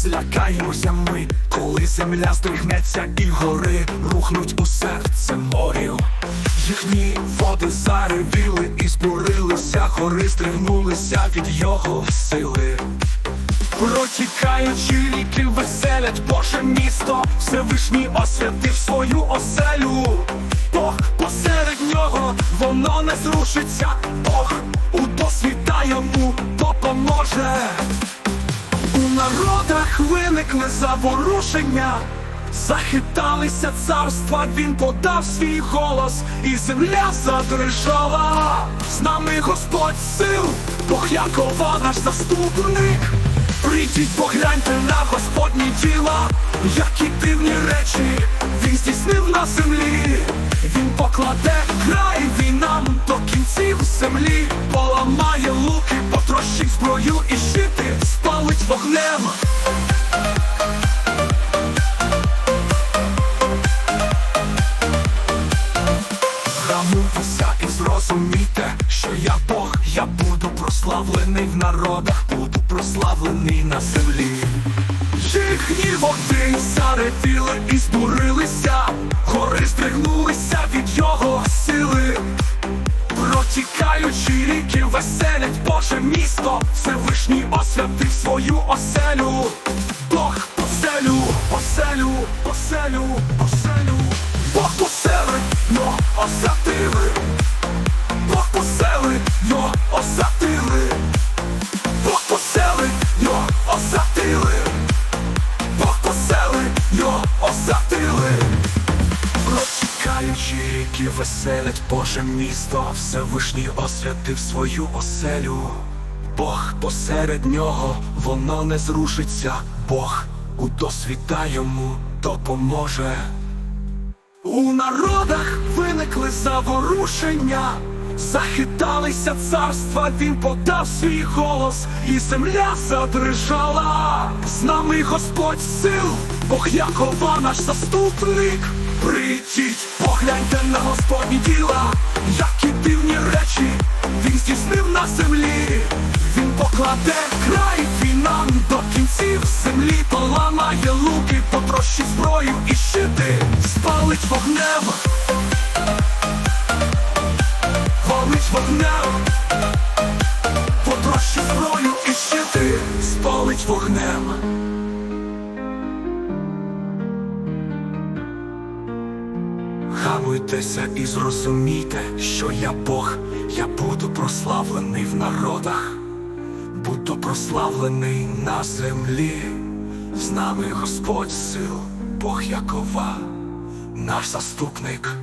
злякаємося ми, коли земля здригнеться і гори рухнуть у серце морів. Їхні води заревіли і збурилися, гори стригнулися від його сили. Протікаючи ріки веселять Боже місто, Всевишній освятив свою оселю. Бог посеред нього, воно не зрушиться, Бог у досвіта йому допоможе. У виникли заворушення, захиталися царства, він подав свій голос, і земля задрижала. З нами Господь сил, Бог Якова наш заступник. Прийдіть, погляньте на Господні діла, які дивні речі він здійснив на землі. Він покладе край війнам до кінців землі, прославлений в народах, буду прославлений на землі. Їхні води заревіли і збурилися, гори здригнулися від його сили. Протікаючи ріки веселять Боже місто, Всевишній освятив свою оселю. Бог поселю, поселю, поселю, поселю. Бог поселить, но освятили. Розтікаючи ріки веселять Боже місто, Всевишній освятив свою оселю. Бог посеред нього, воно не зрушиться, Бог у досвіта йому допоможе. У народах виникли заворушення, захиталися царства, він подав свій голос, і земля задрижала. З нами Господь сил, Бог Якова наш заступник. Прийдіть, погляньте на Господні діла, які дивні речі він здійснив на землі. Він покладе край війнам до кінців землі, поламає луки, потрощить зброю і щити, спалить вогнем, палить вогнем, потрощить зброю і щити, спалить вогнем. Хамуйтеся і зрозумійте, що я Бог, я буду прославлений в народах, буду прославлений на землі. З нами Господь сил, Бог Якова, наш заступник.